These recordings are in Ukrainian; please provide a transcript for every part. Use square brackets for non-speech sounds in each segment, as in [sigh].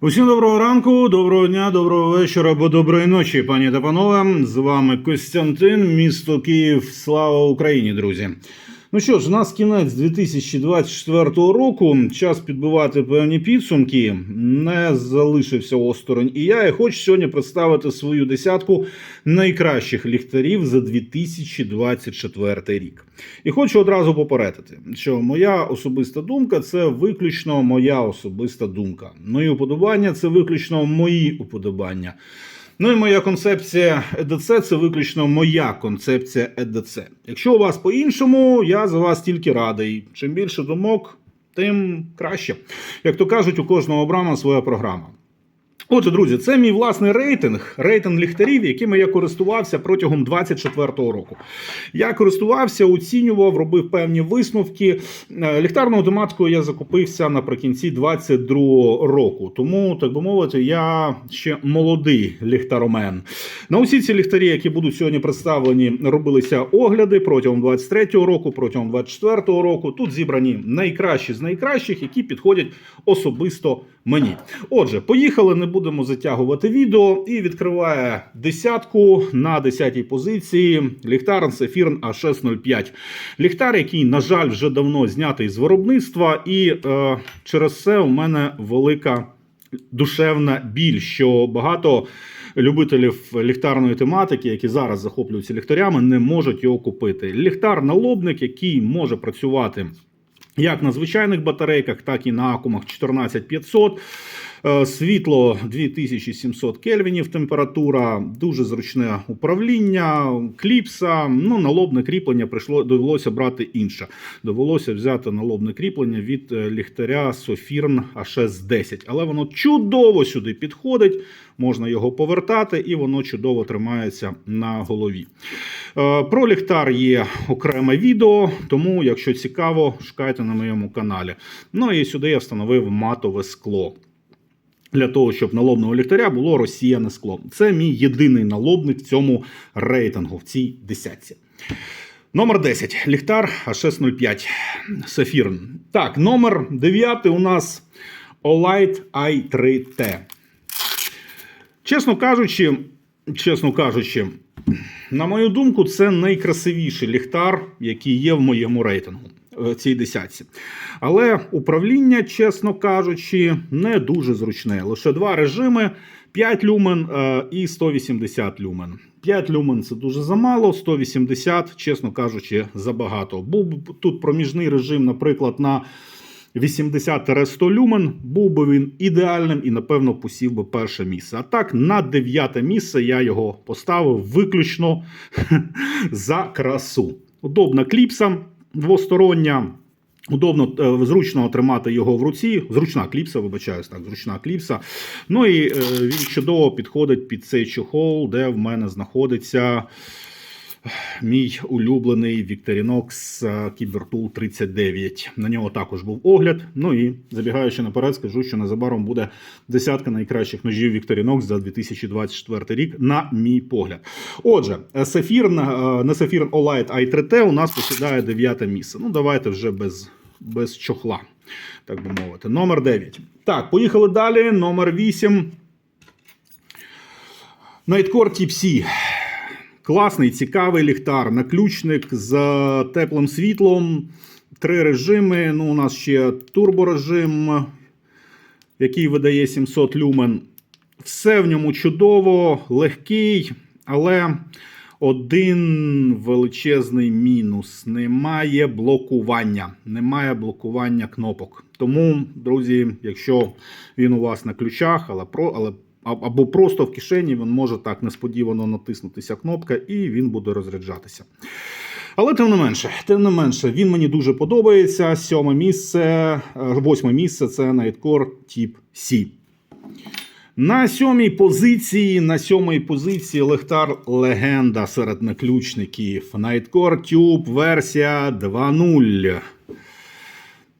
Усім доброго ранку, доброго дня, доброго вечора або доброї ночі, пані та панове. З вами Костянтин, місто Київ. Слава Україні, друзі. Ну що ж, у нас кінець 2024 року. Час підбивати певні підсумки. Не залишився осторонь. І я і хочу сьогодні представити свою десятку найкращих ліхтарів за 2024 рік. І хочу одразу попередити, що моя особиста думка це виключно моя особиста думка. Мої уподобання це виключно мої уподобання. Ну і моя концепція ЕДЦ це виключно моя концепція ЕДЦ. Якщо у вас по-іншому, я за вас тільки радий. Чим більше думок, тим краще. Як то кажуть, у кожного брама своя програма. Отже, друзі, це мій власний рейтинг, рейтинг ліхтарів, якими я користувався протягом 24-го року. Я користувався, оцінював, робив певні висновки. Е, Ліхтарною тематикою я закупився наприкінці 22-го року. Тому, так би мовити, я ще молодий ліхтаромен. На усі ці ліхтарі, які будуть сьогодні представлені, робилися огляди протягом 23-го року, протягом 24-го року. Тут зібрані найкращі з найкращих, які підходять особисто мені. Отже, поїхали, не будемо затягувати відео. І відкриває десятку на 10-й позиції ліхтар Sefirn A605. Ліхтар, який, на жаль, вже давно знятий з виробництва, і е, через це у мене велика душевна біль, що багато. Любителів ліхтарної тематики, які зараз захоплюються ліхтарями, не можуть його купити. Ліхтар-налобник, який може працювати як на звичайних батарейках, так і на акумах 14500. Е, Світло 2700 кельвінів, температура, дуже зручне управління, кліпса. Ну, налобне кріплення прийшло, довелося брати інше. Довелося взяти налобне кріплення від е, ліхтаря Sofirn A610. Але воно чудово сюди підходить, можна його повертати, і воно чудово тримається на голові. Е, Про ліхтар є окреме відео, тому, якщо цікаво, шукайте на моєму каналі. Ну і сюди я встановив матове скло. Для того, щоб налобного ліхтаря було розсіяне скло. Це мій єдиний налобник в цьому рейтингу, в цій десятці. Номер 10. Ліхтар А605 Сафірн. Так, номер 9 у нас Olight i3T. Чесно кажучи, чесно кажучи, на мою думку, це найкрасивіший ліхтар, який є в моєму рейтингу цій десятці. Але управління, чесно кажучи, не дуже зручне. Лише два режими: 5 люмен е, і 180 люмен. 5 люмен це дуже замало, 180, чесно кажучи, забагато. Був тут проміжний режим, наприклад, на 80-100 люмен, був би він ідеальним і, напевно, посів би перше місце. А так, на дев'яте місце я його поставив виключно [laughs] за красу. Удобна кліпса двостороння. Удобно, е, зручно тримати його в руці. Зручна кліпса, вибачаюсь, так, зручна кліпса. Ну і е, він чудово підходить під цей чохол, де в мене знаходиться мій улюблений Victorinox Cybertool 39. На нього також був огляд. Ну і забігаючи наперед, скажу, що незабаром буде десятка найкращих ножів Victorinox за 2024 рік, на мій погляд. Отже, Сафір на Сафір Olight i3T у нас посідає дев'яте місце. Ну, давайте вже без, без чохла. Так би мовити. Номер 9. Так, поїхали далі. Номер 8. Nightcore Type-C. Класний, цікавий ліхтар, наключник з теплим світлом, три режими. Ну, У нас ще турборежим, який видає 700 люмен. Все в ньому чудово, легкий, але один величезний мінус: немає блокування. Немає блокування кнопок. Тому, друзі, якщо він у вас на ключах, але але або просто в кишені він може так несподівано натиснутися кнопка, і він буде розряджатися. Але тим не менше, тим не менше, він мені дуже подобається. Сьоме місце, е, восьме місце це Nightcore Tip C. На сьомій позиції, на сьомій позиції лехтар легенда серед наключників. Nightcore Tube версія 2.0.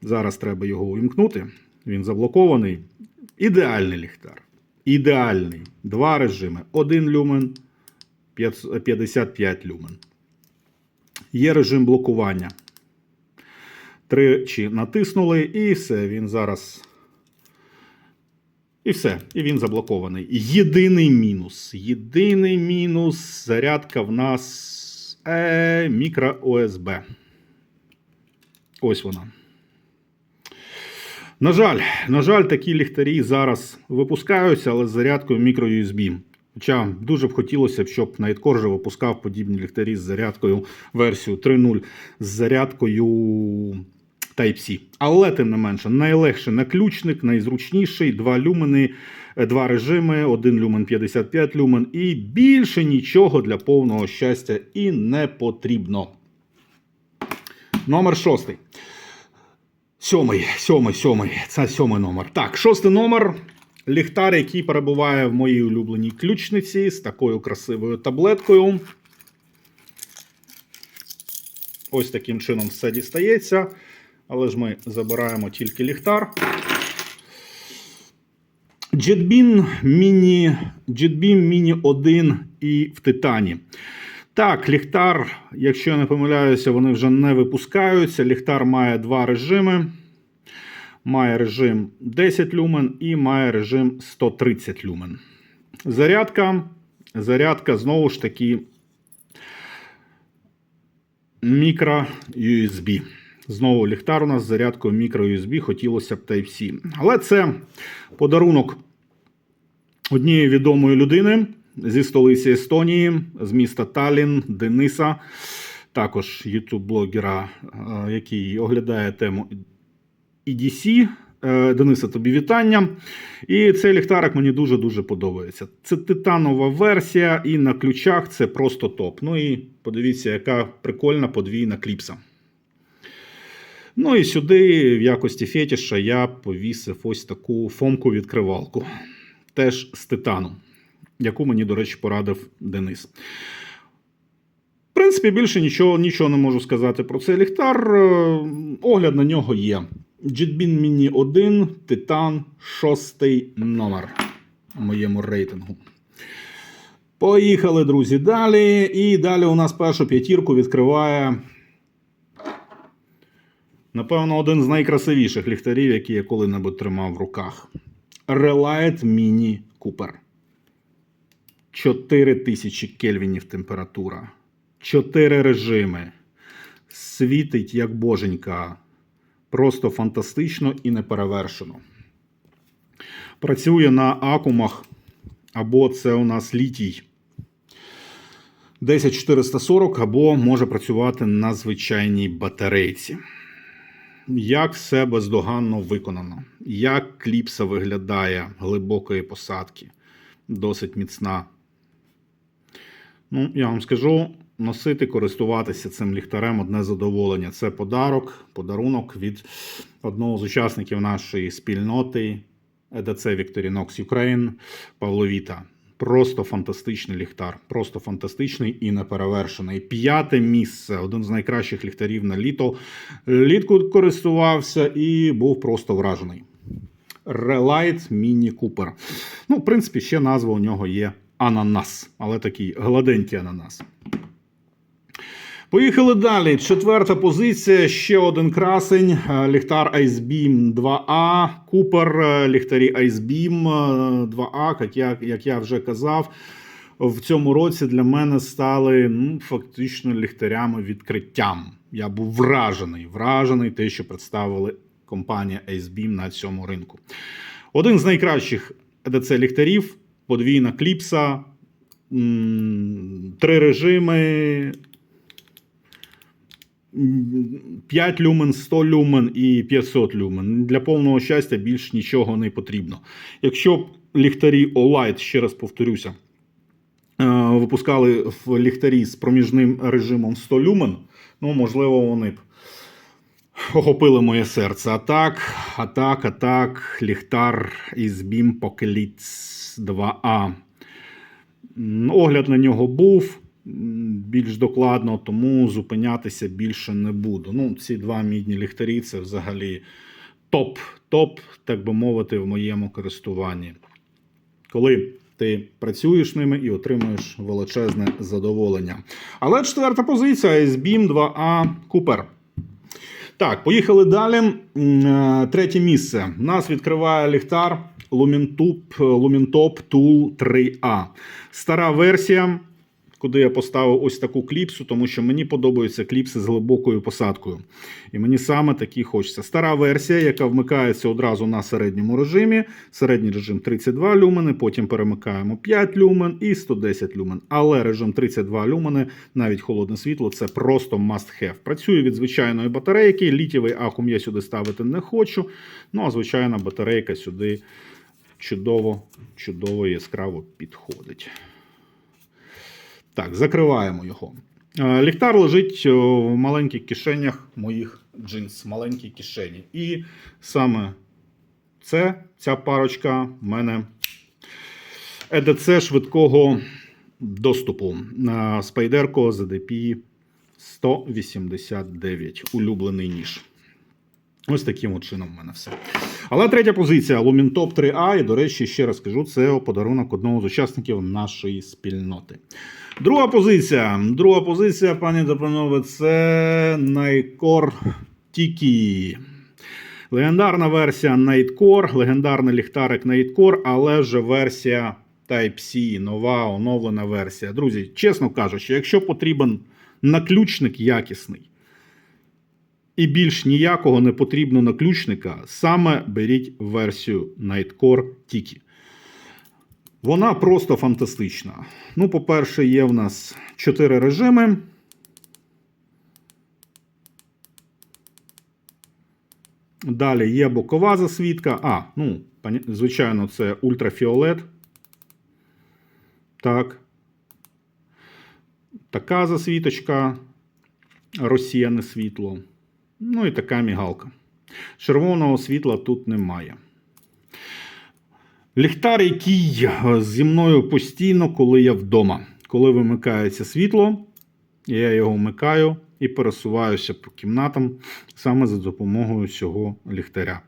Зараз треба його увімкнути. Він заблокований. Ідеальний ліхтар. Ідеальний. Два режими. 1 люмен, 55 люмен. Є режим блокування. Тричі натиснули, і все. Він зараз І все, і він заблокований. Єдиний мінус. Єдиний мінус зарядка в нас е, мікро ОСБ. Ось вона. На жаль, на жаль, такі ліхтарі зараз випускаються, але з зарядкою мікро-USB. Хоча дуже б хотілося щоб вже випускав подібні ліхтарі з зарядкою версію 3.0 з зарядкою Type-C. Але тим не менше, найлегший наключник, найзручніший, два люмени, е, два режими, один люмен 55 люмен, і більше нічого для повного щастя і не потрібно. Номер шостий. Сьомий, сьомий, сьомий. Це сьомий номер. Так, шостий номер. Ліхтар, який перебуває в моїй улюбленій ключниці з такою красивою таблеткою. Ось таким чином все дістається. Але ж ми забираємо тільки ліхтар. JetBeam Mini, JetBeam Mini 1 і в титані. Так, ліхтар, якщо я не помиляюся, вони вже не випускаються. Ліхтар має два режими. Має режим 10 люмен і має режим 130 люмен. Зарядка. Зарядка знову ж таки мікро USB. Знову ліхтар у нас з зарядкою мікро USB, хотілося б Type-C. Але це подарунок однієї відомої людини зі столиці Естонії, з міста Таллін, Дениса, також ютуб-блогера, е, який оглядає тему EDC. Е, Дениса, тобі вітання. І цей ліхтарик мені дуже-дуже подобається. Це титанова версія, і на ключах це просто топ. Ну і подивіться, яка прикольна подвійна кліпса. Ну і сюди, в якості фетіша, я повісив ось таку фомку-відкривалку. Теж з титану, яку мені, до речі, порадив Денис. В принципі, більше нічого, нічого не можу сказати про цей ліхтар. Е, Огляд на нього є. JetBeam Mini 1, Titan, 6 номер у моєму рейтингу. Поїхали, друзі, далі. І далі у нас першу п'ятірку відкриває. Напевно, один з найкрасивіших ліхтарів, які я коли-небудь тримав в руках. Relight Mini Cooper. 4000 кельвінів температура. 4 режими. Світить як боженька. Просто фантастично і неперевершено. Працює на акумах. Або це у нас літій 10440, або може працювати на звичайній батарейці. Як все бездоганно виконано, як кліпса виглядає глибокої посадки, досить міцна. Ну, я вам скажу, носити, користуватися цим ліхтарем одне задоволення. Це подарок, подарунок від одного з учасників нашої спільноти EDC Victorinox Ukraine Павло Віта. Просто фантастичний ліхтар, просто фантастичний і неперевершений. П'яте місце, один з найкращих ліхтарів на літо. Літку користувався і був просто вражений. Relight Mini Cooper. Ну, в принципі, ще назва у нього є ананас, але такий гладенький ананас. Поїхали далі. Четверта позиція. Ще один красень. Е, Ліхтар Icebeam 2A. Купер. е, Ліхтарі Icebeam е, 2A, як я, як я вже казав. В цьому році для мене стали ну, фактично ліхтарями відкриттям. Я був вражений, вражений те, що представили компанія Icebeam на цьому ринку. Один з найкращих EDC ліхтарів, подвійна кліпса, три режими, 5 люмен, 100 люмен і 500 люмен. Для повного щастя більш нічого не потрібно. Якщо б ліхтарі Olight, ще раз повторюся, е, випускали в ліхтарі з проміжним режимом 100 люмен, ну, можливо, вони б охопили моє серце. А так, а так, а так, ліхтар із BIM Pockets 2A. М, Огляд на нього був більш докладно, тому зупинятися більше не буду. Ну, ці два мідні ліхтарі це взагалі топ, топ, так би мовити, в моєму користуванні. Коли ти працюєш ними і отримуєш величезне задоволення. Але четверта позиція SBIM 2A Cooper. Так, поїхали далі. Е, Третє місце. Нас відкриває ліхтар Lumintop, Lumintop Tool 3A. Стара версія, куди я поставив ось таку кліпсу, тому що мені подобаються кліпси з глибокою посадкою. І мені саме такі хочеться. Стара версія, яка вмикається одразу на середньому режимі. Середній режим 32 люмени, потім перемикаємо 5 люмен і 110 люмен. Але режим 32 люмени, навіть холодне світло, це просто must have. Працює від звичайної батарейки. Літєвий акум я сюди ставити не хочу. Ну а звичайна батарейка сюди чудово, чудово яскраво підходить. Так, закриваємо його. Е, Ліхтар лежить е, в маленьких кишенях моїх джинс, маленькій кишені. І саме це, ця парочка в мене EDC швидкого доступу на Spyderco ZDP 189. Улюблений ніж. Ось таким от чином в мене все. Але третя позиція Lumintop 3A. І, до речі, ще раз кажу, це подарунок одного з учасників нашої спільноти. Друга позиція. Друга позиція, пані та панове, це Nightcore Tiki. Легендарна версія Nightcore, легендарний ліхтарик Nightcore, але вже версія Type-C, нова оновлена версія. Друзі, чесно кажучи, якщо потрібен наключник якісний, і більш ніякого не потрібно наключника, саме беріть версію Nightcore Tiki. Вона просто фантастична. Ну, по-перше, є в нас 4 режими. Далі є бокова засвітка. А, ну, звичайно, це ультрафіолет. Так. Така засвіточка, розсіяне світло. Ну і така мігалка. Червоного світла тут немає. Ліхтар, який е, зі мною постійно, коли я вдома. Коли вимикається світло, я його вмикаю і пересуваюся по кімнатам саме за допомогою цього ліхтаря.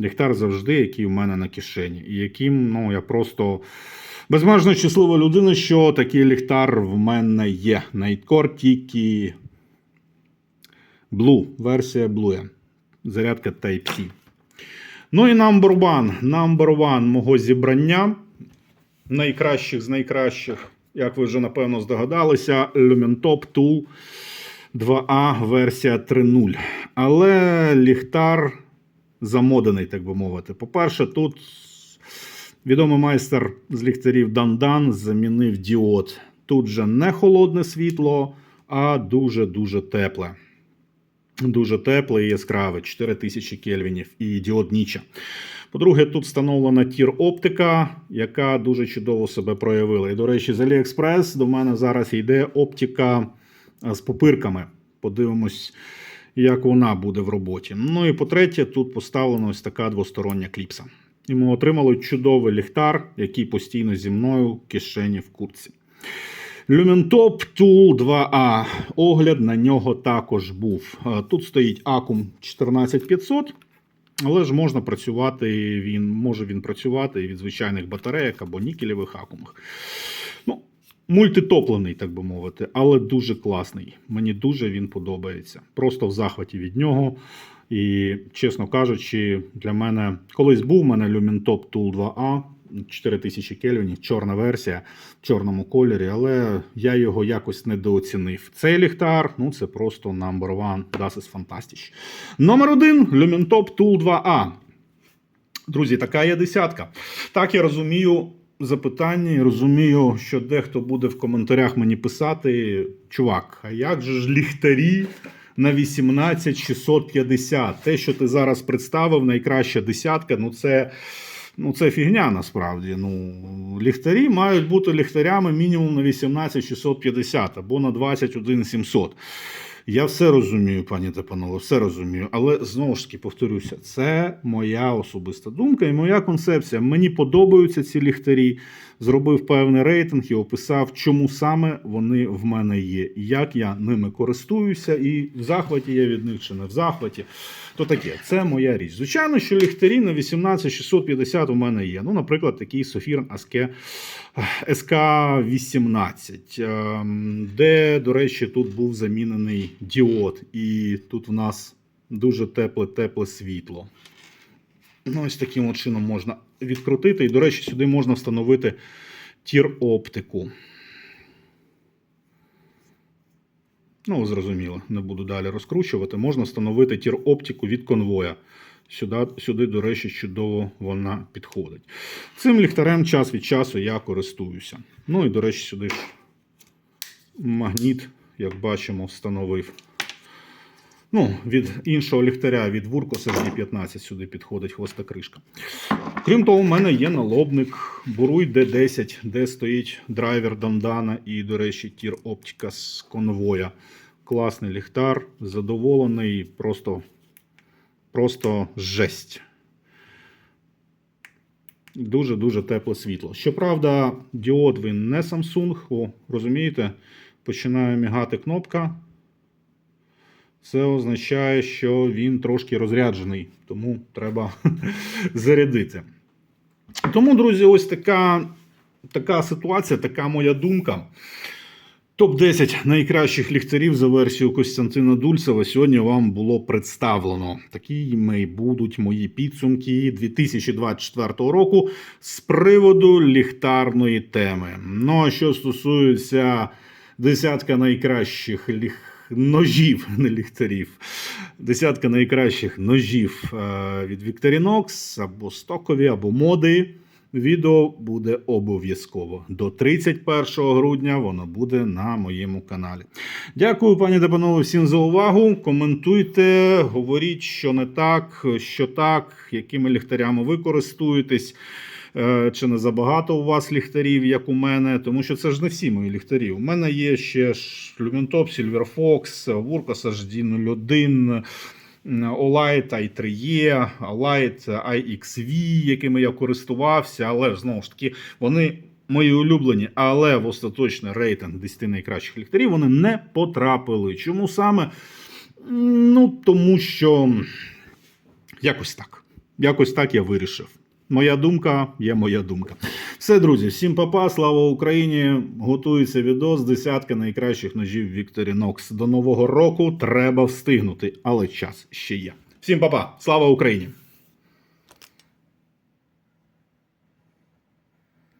Ліхтар завжди, який у мене на кишені, і яким ну, я просто безмежно щаслива людина, що такий ліхтар в мене є. Nightcore тільки Blue, версія Blue. Зарядка Type-C. Ну і number one. Number one мого зібрання. Найкращих з найкращих, як ви вже напевно здогадалися, Lumentop Tool 2A версія 3.0. Але ліхтар замоданий, так би мовити. По-перше, тут відомий майстер з ліхтарів Дандан замінив діод. Тут же не холодне світло, а дуже-дуже тепле. Дуже тепле і яскраве, 4000 кельвінів і діод Ніча. По-друге, тут встановлена тір оптика, яка дуже чудово себе проявила. І, до речі, з AliExpress до мене зараз йде оптика з попирками. Подивимось, як вона буде в роботі. Ну і по-третє, тут поставлена ось така двостороння кліпса. І ми отримали чудовий ліхтар, який постійно зі мною в кишені в куртці. Lumentop Tool 2A. Огляд на нього також був. Е, Тут стоїть акум 14500, але ж можна працювати, він може він працювати від звичайних батарейок або нікелевих акумах. Ну, мультитоплений, так би мовити, але дуже класний. Мені дуже він подобається. Просто в захваті від нього. І, чесно кажучи, для мене колись був у мене Lumentop Tool 2A. 4000 кельвінів, чорна версія в чорному кольорі, але я його якось недооцінив. Цей ліхтар, ну це просто number one, das ist fantastisch. Номер один Lumentop Tool 2A. Друзі, така є десятка. Так, я розумію запитання, розумію, що дехто буде в коментарях мені писати: чувак, а як же ж ліхтарі на 18650? Те, що ти зараз представив, найкраща десятка, ну це. Ну, це фігня насправді. Ну, ліхтарі мають бути ліхтарями мінімум на 18650 або на 21700. Я все розумію, пані та все розумію. Але знову ж таки повторюся, це моя особиста думка і моя концепція. Мені подобаються ці ліхтарі. Зробив певний рейтинг і описав, чому саме вони в мене є, як я ними користуюся, і в захваті я від них чи не в захваті. То таке, це моя річ. Звичайно, що ліхтарі на 18650 у мене є. Ну, наприклад, такий Софір СК-18, ем, де, до речі, тут був замінений діод. І тут в нас дуже тепле-тепле світло. Ну, ось таким чином можна відкрутити. І, до речі, сюди можна встановити тір-оптику. Ну, зрозуміло, не буду далі розкручувати. Можна встановити тір-оптику від конвоя. Сюди, сюди, до речі, чудово вона підходить. Цим ліхтарем час від часу я користуюся. Ну і, до речі, сюди ж магніт, як бачимо, встановив. Ну, від іншого ліхтаря, від Вуркоса G15 сюди підходить хвостокришка. Крім того, у мене є налобник Буруй D10, де стоїть драйвер Дамдана і, до речі, тір оптика з конвоя. Класний ліхтар, задоволений, просто, просто жесть. Дуже-дуже тепле світло. Щоправда, діод він не Samsung, о, розумієте, починає мігати кнопка. Це означає, що він трошки розряджений, тому треба [laughs] зарядити. Тому, друзі, ось така, така ситуація, така моя думка. Топ-10 найкращих ліхтарів за версією Костянтина Дульцева сьогодні вам було представлено. Такими будуть мої підсумки 2024 року з приводу ліхтарної теми. Ну а що стосується десятка найкращих ліх... ножів, [laughs] не ліхтарів, десятка найкращих ножів е, від Victorinox або стокові, або моди. Відео буде обов'язково. До 31 грудня воно буде на моєму каналі. Дякую, пані та всім за увагу. Коментуйте, говоріть, що не так, що так, якими ліхтарями ви користуєтесь. Е, Чи не забагато у вас ліхтарів, як у мене, тому що це ж не всі мої ліхтарі. У мене є ще ж Lumentop, Silver Fox, HD01, Olight i3E, Olight iXV, якими я користувався, але ж знову ж таки, вони мої улюблені, але в остаточний рейтинг 10 найкращих ліхтарів вони не потрапили. Чому саме? Ну, тому що якось так. Якось так я вирішив. Моя думка є моя думка. Все, друзі, всім папа, слава Україні! Готується відос десятка найкращих ножів Victorinox. До нового року треба встигнути, але час ще є. Всім папа, слава Україні!